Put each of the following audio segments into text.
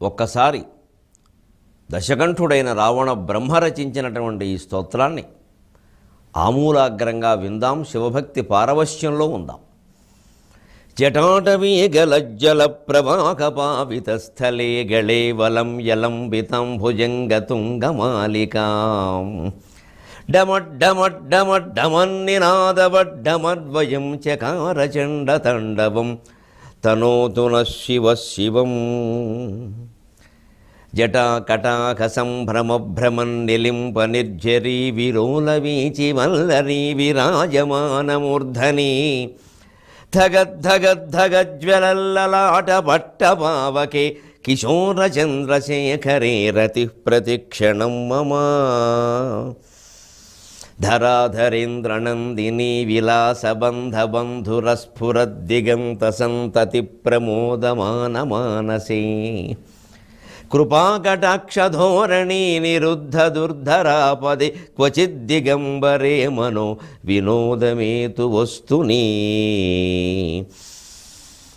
ఒక్కసారి దశకంఠుడైన రావణ బ్రహ్మ రచించినటువంటి ఈ స్తోత్రాన్ని ఆమూలాగ్రంగా విందాం శివభక్తి పారవశ్యంలో ఉందాం. జటాటవీ గలజ్జల ప్రవాహపావితస్థలే గళే వలం యలంబితం భుజంగతుంగమాలికాం డమడ్డమడ్డమడ్డమన్నినాదవడ్డమద్వయం చకారచండతండవం తనోతు శివ శివం జటాకటాక సంభ్రమ భ్రమన్నిలింప నిర్జరీ విరోల వీచి వల్లరీ విరాజమానమూర్ధని ధగద్ధగద్ధగజ్వలల్లలాట పట్టపావకే కిశోర చంద్రశేఖరే రతి ప్రతిక్షణం మమ ధరాధరేంద్రనందిని విలాసబంధబంధురస్ఫురద్దిగంత సంతతి ప్రమోదమానమానసీ కృపాకటాక్షధోరణీ నిరుద్ధ దుర్ధరాపది క్వచిద్దిగంబరే మనో వినోదమేతు వస్తునీ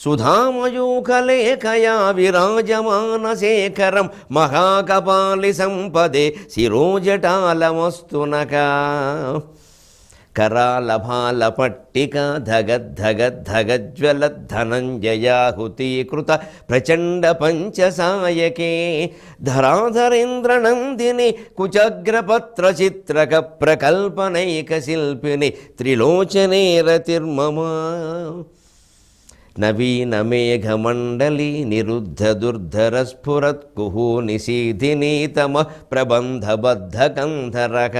సుధామయూకలేఖయా విరాజమాన శేఖరం మహాకపాలి సంపదే శిరోజటాలమస్తునక. కరాలభాల పట్టిక ధగద్ధగద్ధగజ్వల ధనంజయాహుతీకృత ప్రచండ పంచసాయకే ధరాధరేంద్ర నందిని కుచగ్రపత్ర చిత్రక ప్రకల్పనైక శిల్పిని త్రిలోచనే రతిర్మమా నవీన మేఘమండలి నిరుద్ధ నవీనమేఘమండలి నిరుద్ధదుర్ధరస్ఫురత్కుహు నిశీధినీతమ ప్రబంధబద్ధకంధరక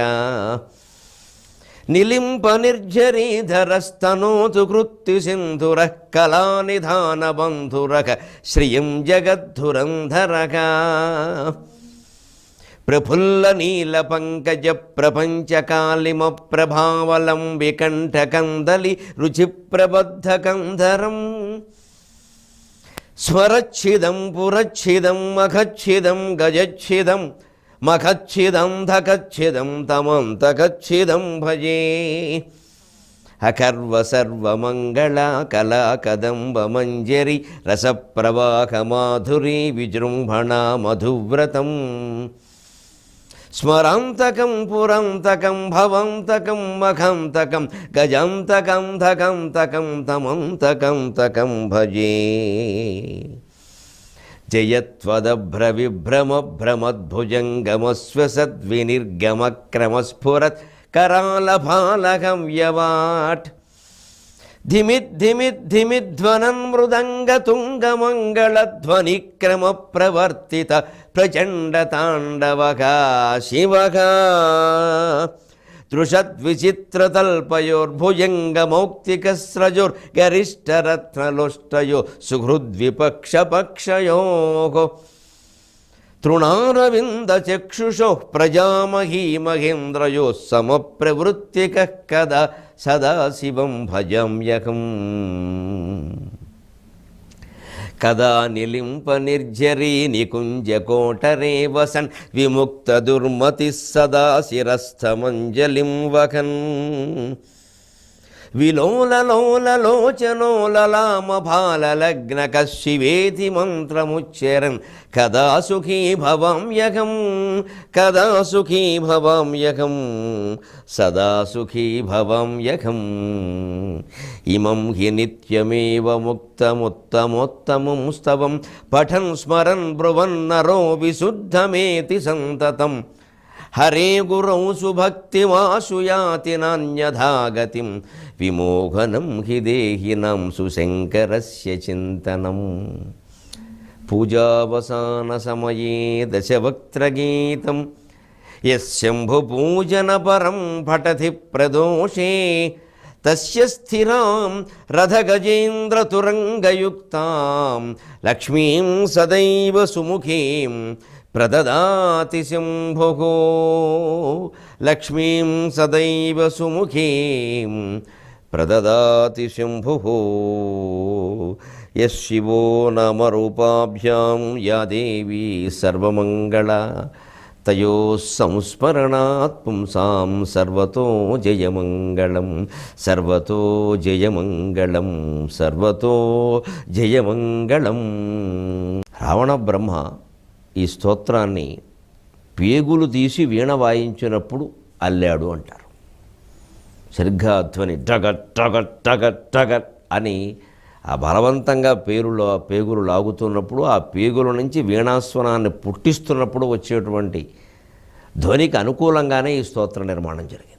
నిలింప నిర్జరీధరస్తనోతు కృత్తి సింధుర కళా నిధాన బంధురక శ్రియం జగద్ధురంధరక. ప్రఫుల్ల నీల పంకజ ప్రపంచకాళిమ ప్రభావలం ప్రబద్ధ కంధరం. స్వరచ్ఛిదం పురచ్ఛిదం మఖచ్ఛిదం గజచ్ఛిదం మఖచ్ఛిదం ధకచ్ఛిదం తమంతకచ్ఛిదం భజే. అకర్వ రసప్రవాహమాధురీ విజృంభణ మధువ్రతం. స్మరంతకం పురంతకం భవంతకం మఖంతకం గజంతకం ధకంతకం తమంతకం తకం భజే. జయత్వదభ్రవిభ్రమభ్రమద్భుజంగమస్వసద్వినిర్గమక్రమస్ఫురత్ ధిమిద్ధిమిద్ధిమిధ్వనం మృదంగ తుంగమంగళధ్వనిక్రమ ప్రవర్తిత ప్రచండ తాండవగా శివగా దృషద్విచిత్రతల్పయోర్భుజంగమౌక్తికస్రజోర్గరిష్టరత్నలుష్టయో సుహృద్విపక్షపక్షయో తృణారవిందచక్షుషో ప్రజామహీమహేంద్రయో సమప్రవృత్తిక కదా సదాశివం భజమ్యకం కదా నిలింప నిర్జరీ నికుంజకోటరే వసన్ విముక్త దుర్మతి సదా శిరస్థమంజలిం వకన్ విలోలలోలలోచనోలలామభాలలగ్నక శివేతి మంత్రముచ్చరన్. కదా సుఖీ భవామ్యకం కదా సుఖీ భవామ్యకం సదా సుఖీ భవామ్యకం ఇమం హి నిత్యమేవ ముక్తముత్తమోత్తమం స్తవం పఠన్ స్మరన్ బ్రువన్నరో విశుద్ధమేతి సంతతం. హరే గురౌ సుభక్తిమాశు యాతి నాన్యథాగతిం విమోహనం హి దేహినం సుశంకరస్య చింతనం. పూజావసాన సమయే దశవక్త్రగీతం. యశంభుపూజనపరం పఠతి ప్రదోషే. తస్య స్థిరాం రథగజేంద్రతురంగయుక్తాం లక్ష్మీం సదైవ సుముఖీం. ప్రదదాతి శంభో లక్ష్మీం సదైవ సుముఖీం ప్రదదాతి శంభు యశివో నామరూపాభ్యాం యా దేవీ సర్వమంగళ. తయో సంస్మరణాత్ పుంసాం సర్వతో జయమంగళం. సర్వతో జయమంగళం సర్వతో జయమంగళం. రావణ బ్రహ్మ ఈ స్తోత్రాన్ని పేగులు తీసి వీణ వాయించినప్పుడు అల్లాడు అంటారు. సరిగ్గా ధ్వని టగట్ టగట్ టగట్ టగట్ అని ఆ బలవంతంగా పేరులో పేగులు లాగుతున్నప్పుడు ఆ పేగుల నుంచి వీణాస్వనాన్ని పుట్టిస్తున్నప్పుడు వచ్చేటువంటి ధ్వనికి అనుకూలంగానే ఈ స్తోత్ర నిర్మాణం జరిగింది.